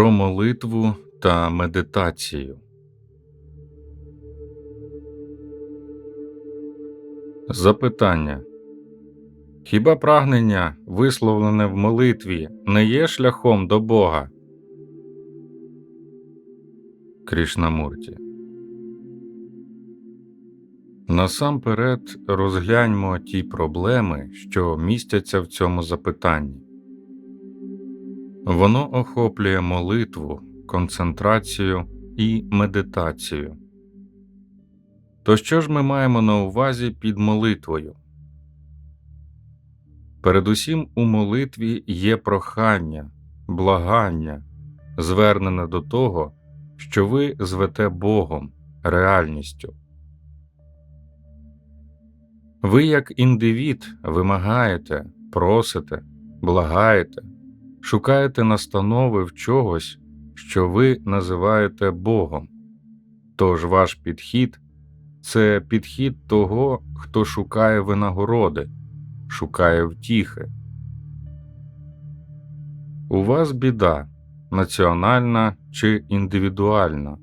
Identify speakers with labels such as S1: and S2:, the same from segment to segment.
S1: Про молитву та медитацію. Запитання Хіба прагнення, висловлене в молитві, не є шляхом до Бога? Крішнамурті. Насамперед розгляньмо ті проблеми, що містяться в цьому запитанні. Воно охоплює молитву, концентрацію і медитацію. То що ж ми маємо на увазі під молитвою? Передусім у молитві є прохання, благання, звернене до того, що ви звете Богом, реальністю. Ви, як індивід, вимагаєте, просите, благаєте, шукаєте настанови в чогось, що ви називаєте Богом. Тож ваш підхід це підхід того, хто шукає винагороди, шукає втіхи. У вас біда національна чи індивідуальна.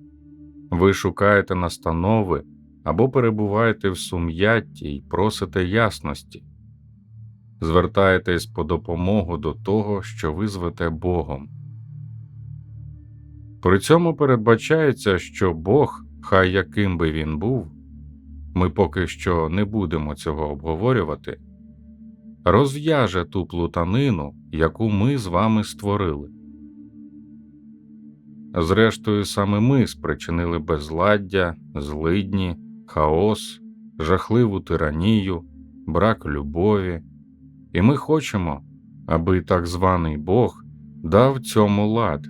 S1: Ви шукаєте настанови або перебуваєте в сум'ятті і просите ясності, звертаєтесь по допомогу до того, що ви звете Богом. При цьому передбачається, що Бог, хай яким би він був, ми поки що не будемо цього обговорювати, розв'яже ту плутанину, яку ми з вами створили. Зрештою, саме ми спричинили безладдя, злидні, хаос, жахливу тиранію, брак любові, і ми хочемо, аби так званий Бог дав цьому лад.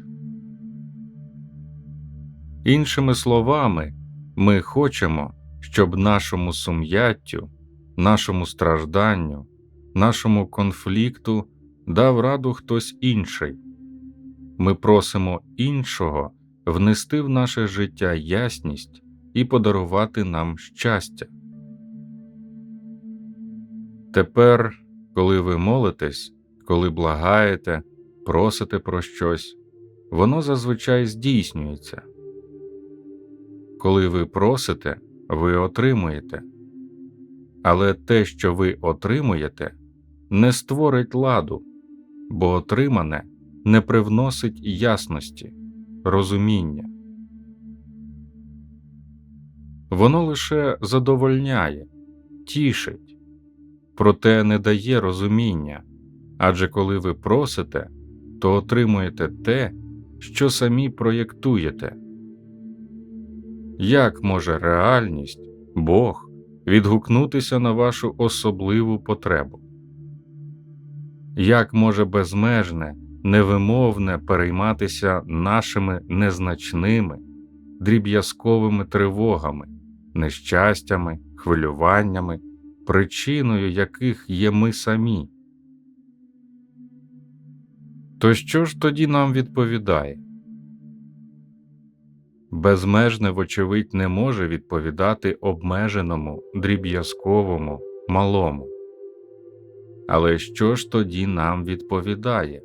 S1: Іншими словами, ми хочемо, щоб нашому сум'яттю, нашому стражданню, нашому конфлікту дав раду хтось інший. Ми просимо іншого внести в наше життя ясність і подарувати нам щастя. Тепер, коли ви молитесь, коли благаєте, просите про щось, воно зазвичай здійснюється. Коли ви просите, ви отримуєте, але те, що ви отримуєте, не створить ладу, бо отримане не привносить ясності, розуміння. Воно лише задовольняє, тішить, проте не дає розуміння, адже коли ви просите, то отримуєте те, що самі проєктуєте. Як може реальність, Бог відгукнутися на вашу особливу потребу? Як може безмежне, невимовне перейматися нашими незначними, дріб'язковими тривогами, нещастями, хвилюваннями, причиною яких є ми самі? То що ж тоді нам відповідає? Безмежне, вочевидь, не може відповідати обмеженому, дріб'язковому, малому. Але що ж тоді нам відповідає?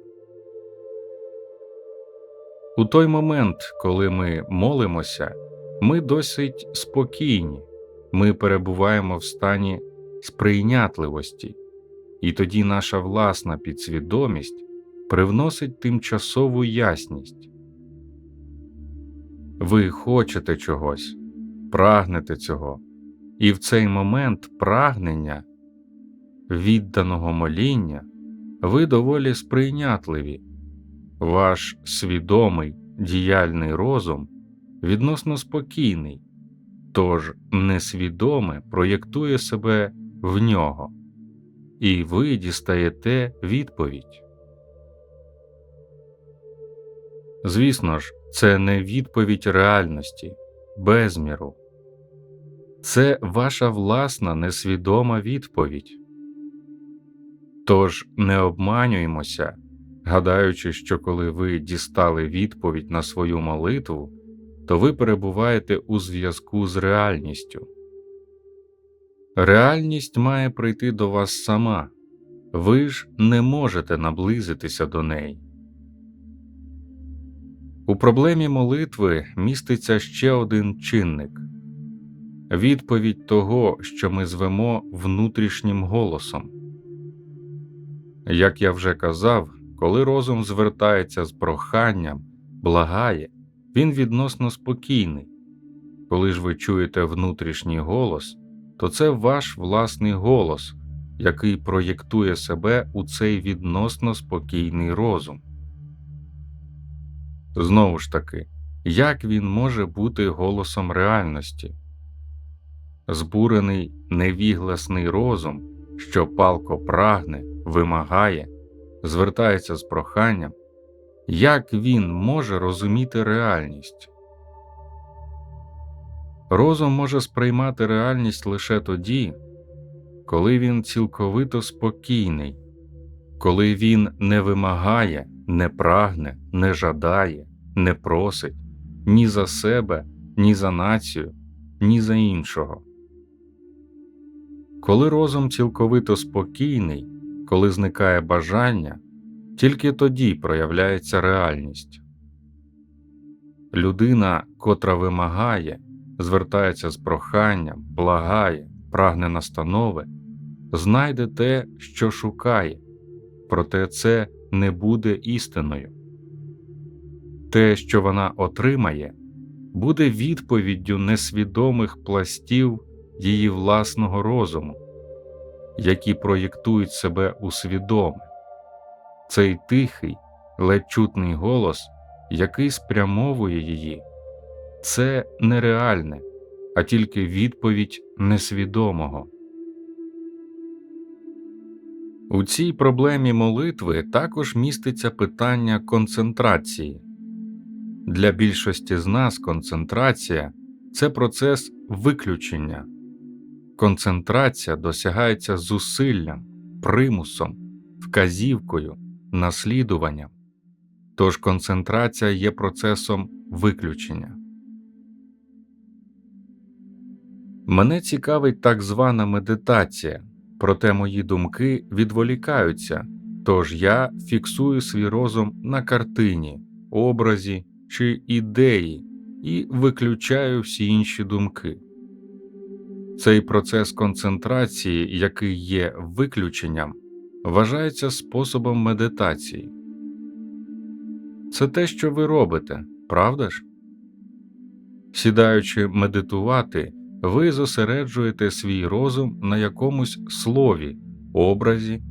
S1: У той момент, коли ми молимося, ми досить спокійні, ми перебуваємо в стані сприйнятливості, і тоді наша власна підсвідомість привносить тимчасову ясність. Ви хочете чогось, прагнете цього, і в цей момент прагнення, відданого моління, ви доволі сприйнятливі, ваш свідомий діяльний розум відносно спокійний, тож несвідоме проєктує себе в нього, і ви дістаєте відповідь. Звісно ж, це не відповідь реальності, безміру, це ваша власна несвідома відповідь. Тож не обманюємося, гадаючи, що коли ви дістали відповідь на свою молитву, то ви перебуваєте у зв'язку з реальністю. Реальність має прийти до вас сама, ви ж не можете наблизитися до неї. У проблемі молитви міститься ще один чинник відповідь того, що ми звемо внутрішнім голосом. Як я вже казав, коли розум звертається з проханням, благає, він відносно спокійний. Коли ж ви чуєте внутрішній голос, то це ваш власний голос, який проєктує себе у цей відносно спокійний розум. Знову ж таки, як він може бути голосом реальності? Збурений невігласний розум, що палко прагне, вимагає, звертається з проханням, як він може розуміти реальність? Розум може сприймати реальність лише тоді, коли він цілковито спокійний, коли він не вимагає, не прагне, не жадає, не просить ні за себе, ні за націю, ні за іншого. Коли розум цілковито спокійний, коли зникає бажання, тільки тоді проявляється реальність. Людина, котра вимагає, звертається з проханням, благає, прагне настанови, знайде те, що шукає, проте це не буде істиною. Те, що вона отримає, буде відповіддю несвідомих пластів її власного розуму, які проєктують себе у свідоме. Цей тихий, ледь чутний голос, який спрямовує її, це нереальне, а тільки відповідь несвідомого. У цій проблемі молитви також міститься питання концентрації. Для більшості з нас концентрація це процес виключення. Концентрація досягається зусиллям, примусом, вказівкою, наслідуванням. Тож концентрація є процесом виключення. Мене цікавить так звана медитація, проте мої думки відволікаються, тож я фіксую свій розум на картині, образі чи ідеї і виключаю всі інші думки. Цей процес концентрації, який є виключенням, вважається способом медитації. Це те, що ви робите, правда ж? Сідаючи медитувати, ви зосереджуєте свій розум на якомусь слові, образі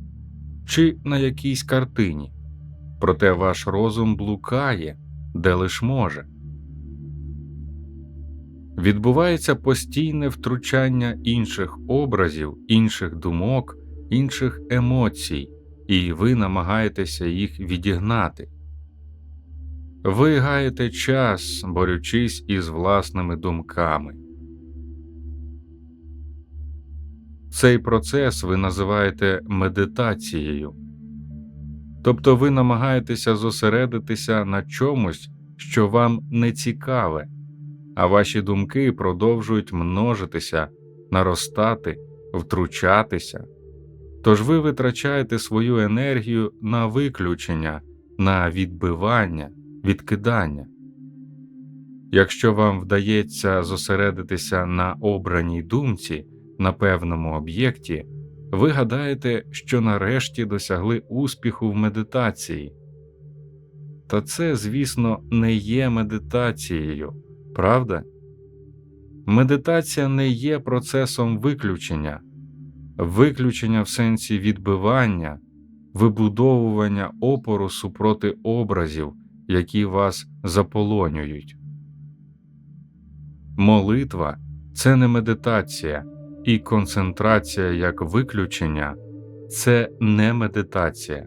S1: чи на якійсь картині, проте ваш розум блукає, де лиш може. Відбувається постійне втручання інших образів, інших думок, інших емоцій, і ви намагаєтеся їх відігнати. Ви гаєте час, борючись із власними думками. Цей процес ви називаєте медитацією, тобто ви намагаєтеся зосередитися на чомусь, що вам не цікаве, а ваші думки продовжують множитися, наростати, втручатися. Тож ви витрачаєте свою енергію на виключення, на відбивання, відкидання. Якщо вам вдається зосередитися на обраній думці на певному об'єкті, ви гадаєте, що нарешті досягли успіху в медитації. Та це, звісно, не є медитацією, правда? Медитація не є процесом виключення, виключення в сенсі відбивання, вибудовування опору супроти образів, які вас заполонюють. Молитва це не медитація, і концентрація як виключення це не медитація.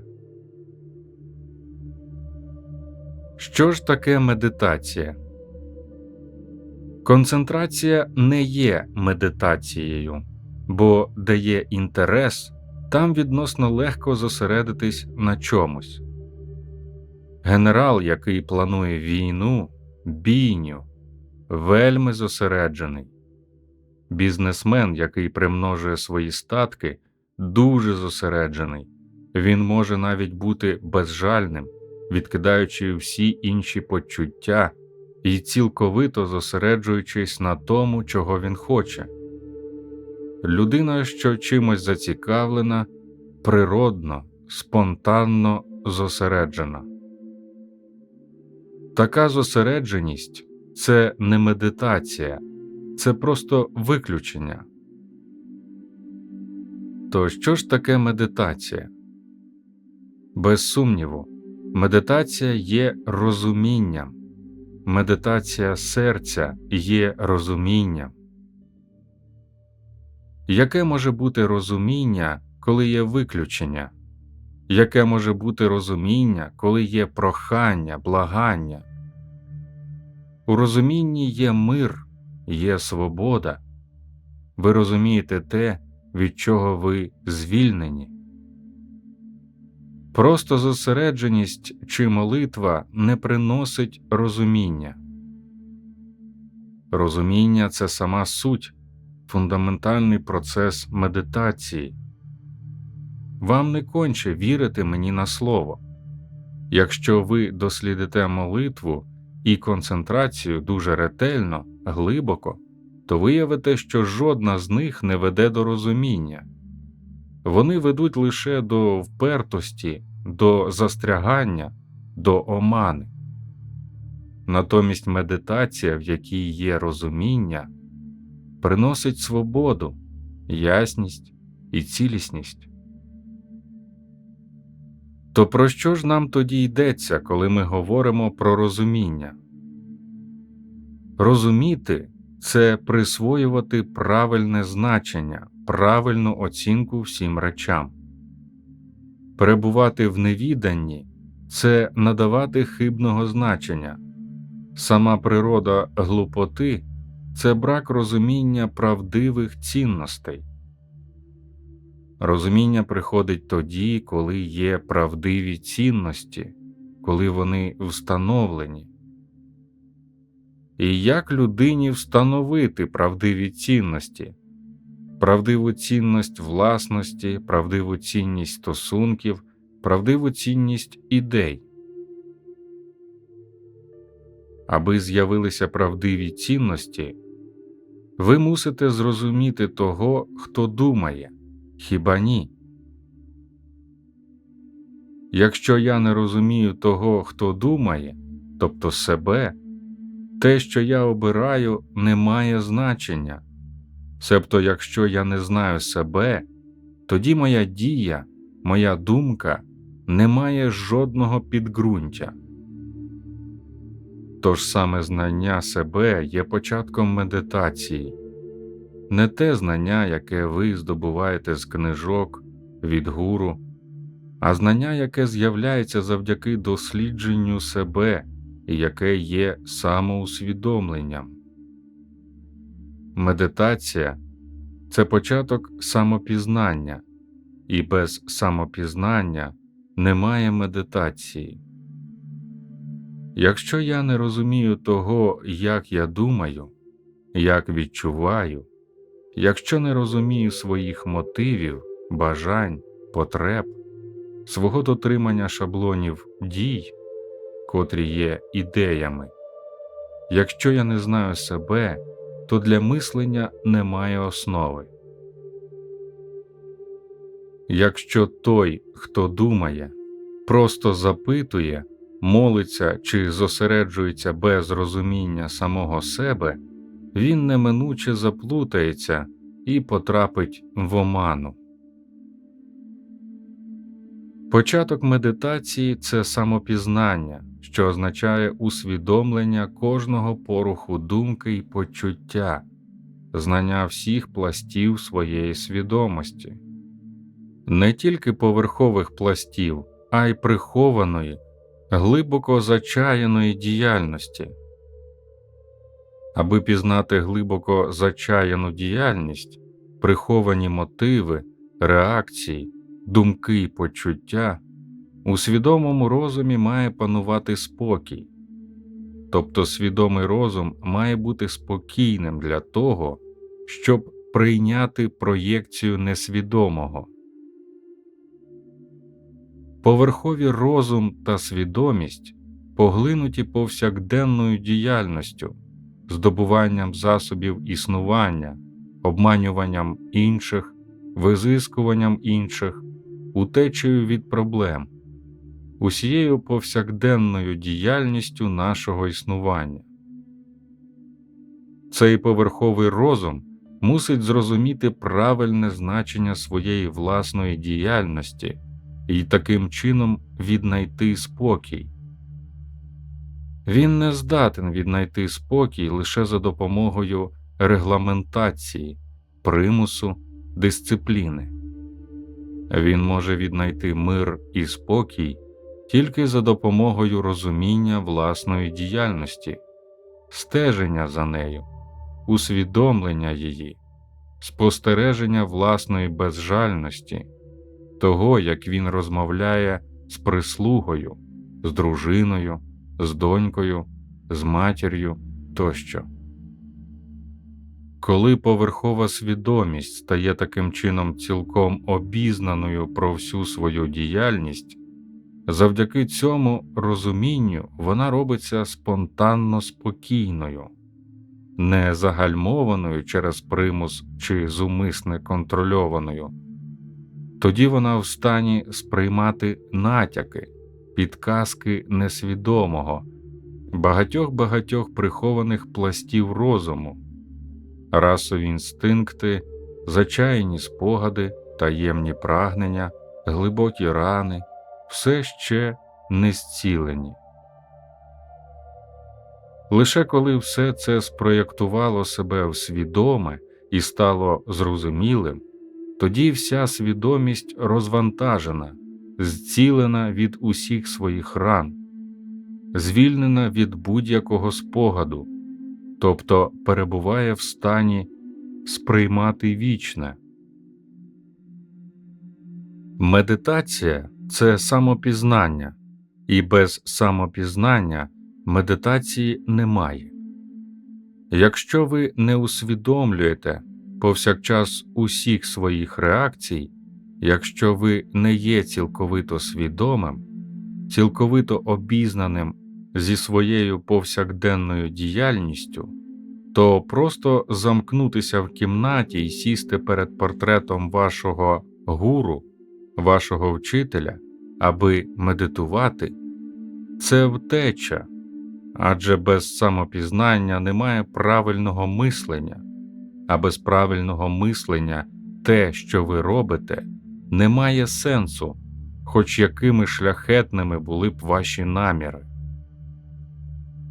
S1: Що ж таке медитація? Концентрація не є медитацією, бо де є інтерес, там відносно легко зосередитись на чомусь. Генерал, який планує війну, бійню, вельми зосереджений. Бізнесмен, який примножує свої статки, дуже зосереджений, він може навіть бути безжальним, відкидаючи всі інші почуття і цілковито зосереджуючись на тому, чого він хоче. Людина, що чимось зацікавлена, природно, спонтанно зосереджена. Така зосередженість це не медитація, це просто виключення. То що ж таке медитація? Без сумніву, медитація є розумінням, медитація серця є розумінням. Яке може бути розуміння, коли є виключення? Яке може бути розуміння, коли є прохання, благання? У розумінні є мир, є свобода. Ви розумієте те, від чого ви звільнені. Просто зосередженість чи молитва не приносить розуміння. Розуміння це сама суть, фундаментальний процес медитації. Вам не конче вірити мені на слово. Якщо ви дослідите молитву і концентрацію дуже ретельно, глибоко, то виявите, що жодна з них не веде до розуміння вони ведуть лише до впертості, до застрягання, до омани. Натомість медитація, в якій є розуміння, приносить свободу, ясність і цілісність. То про що ж нам тоді йдеться, коли ми говоримо про розуміння? Розуміти це присвоювати правильне значення, правильну оцінку всім речам. Перебувати в невіданні це надавати хибного значення, сама природа глупоти це брак розуміння правдивих цінностей. Розуміння приходить тоді, коли є правдиві цінності, коли вони встановлені. І як людині встановити правдиві цінності, правдиву цінність власності, правдиву цінність стосунків, правдиву цінність ідей? Аби з'явилися правдиві цінності, ви мусите зрозуміти того, хто думає, хіба ні? Якщо я не розумію того, хто думає, тобто себе, те, що я обираю, не має значення. Себто, якщо я не знаю себе, тоді моя дія, моя думка не має жодного підґрунтя. Тож саме знання себе є початком медитації, не те знання, яке ви здобуваєте з книжок, від гуру, а знання, яке з'являється завдяки дослідженню себе яке є самоусвідомленням. Медитація це початок самопізнання, і без самопізнання немає медитації. Якщо я не розумію того, як я думаю, як відчуваю, якщо не розумію своїх мотивів, бажань, потреб, свого дотримання шаблонів дій, котрі є ідеями, якщо я не знаю себе, то для мислення немає основи. Якщо той, хто думає, просто запитує, молиться чи зосереджується без розуміння самого себе, він неминуче заплутається і потрапить в оману. Початок медитації це самопізнання, що означає усвідомлення кожного поруху думки і почуття, знання всіх пластів своєї свідомості, не тільки поверхових пластів, а й прихованої, глибоко зачаяної діяльності. Аби пізнати глибоко зачаяну діяльність, приховані мотиви, реакції, думки і почуття, у свідомому розумі має панувати спокій, тобто свідомий розум має бути спокійним для того, щоб прийняти проєкцію несвідомого. Поверхові розум та свідомість поглинуті повсякденною діяльністю, здобуванням засобів існування, обманюванням інших, визискуванням інших, утечею від проблем, усією повсякденною діяльністю нашого існування. Цей поверховий розум мусить зрозуміти правильне значення своєї власної діяльності і таким чином віднайти спокій. Він не здатен віднайти спокій лише за допомогою регламентації, примусу, дисципліни. Він може віднайти мир і спокій тільки за допомогою розуміння власної діяльності, стеження за нею, усвідомлення її, спостереження власної безжальності, того, як він розмовляє з прислугою, з дружиною, з донькою, з матір'ю тощо. Коли поверхова свідомість стає таким чином цілком обізнаною про всю свою діяльність, завдяки цьому розумінню вона робиться спонтанно спокійною, не загальмованою через примус чи зумисне контрольованою, тоді вона в стані сприймати натяки, підказки несвідомого, багатьох багатьох прихованих пластів розуму расові інстинкти, зачаяні спогади, таємні прагнення, глибокі рани, все ще не зцілені. Лише коли все це спроєктувало себе в свідоме і стало зрозумілим, тоді вся свідомість розвантажена, зцілена від усіх своїх ран, звільнена від будь-якого спогаду тобто перебуває в стані сприймати вічне. Медитація це самопізнання, і без самопізнання медитації немає. Якщо ви не усвідомлюєте повсякчас усіх своїх реакцій, якщо ви не є цілковито свідомим, цілковито обізнаним зі своєю повсякденною діяльністю, то просто замкнутися в кімнаті і сісти перед портретом вашого гуру, вашого вчителя, аби медитувати, це втеча, адже без самопізнання немає правильного мислення, а без правильного мислення те, що ви робите, не має сенсу, хоч якими шляхетними були б ваші наміри.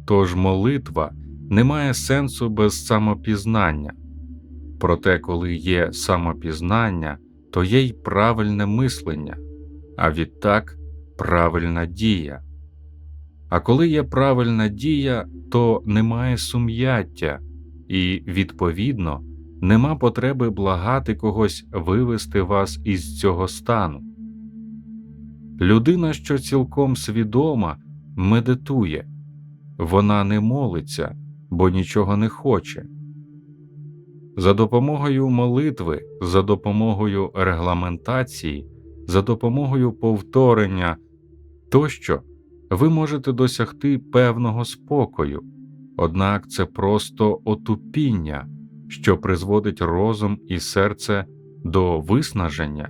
S1: Тож молитва не має сенсу без самопізнання, проте, коли є самопізнання, то є й правильне мислення, а відтак правильна дія. А коли є правильна дія, то немає сум'яття і, відповідно, нема потреби благати когось вивести вас із цього стану. Людина, що цілком свідома, медитує. Вона не молиться, бо нічого не хоче. За допомогою молитви, за допомогою регламентації, за допомогою повторення тощо ви можете досягти певного спокою, однак це просто отупіння, що призводить розум і серце до виснаження,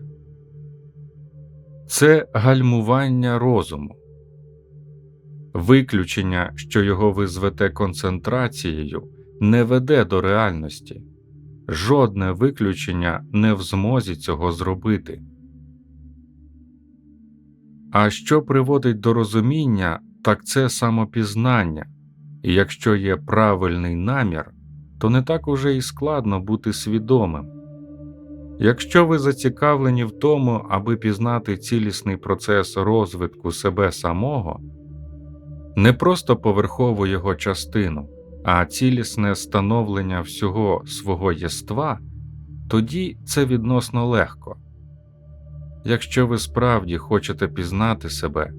S1: це гальмування розуму. Виключення, що його ви звете концентрацією, не веде до реальності, жодне виключення не в змозі цього зробити. А що приводить до розуміння, так це самопізнання, і якщо є правильний намір, то не так уже і складно бути свідомим. Якщо ви зацікавлені в тому, аби пізнати цілісний процес розвитку себе самого не просто поверхову його частину, а цілісне становлення всього свого єства, тоді це відносно легко. Якщо ви справді хочете пізнати себе,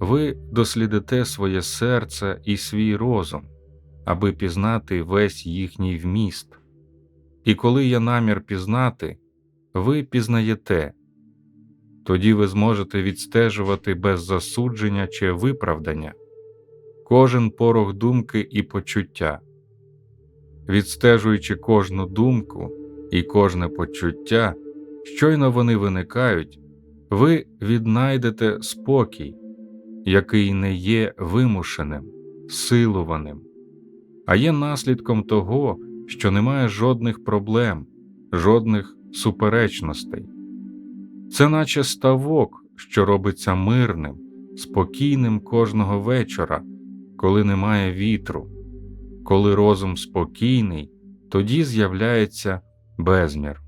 S1: ви дослідите своє серце і свій розум, аби пізнати весь їхній вміст. І коли є намір пізнати, ви пізнаєте, тоді ви зможете відстежувати без засудження чи виправдання кожен порох думки і почуття. Відстежуючи кожну думку і кожне почуття, щойно вони виникають, ви віднайдете спокій, який не є вимушеним, силуваним, а є наслідком того, що немає жодних проблем, жодних суперечностей. Це наче ставок, що робиться мирним, спокійним кожного вечора, коли немає вітру. Коли розум спокійний, тоді з'являється безмір.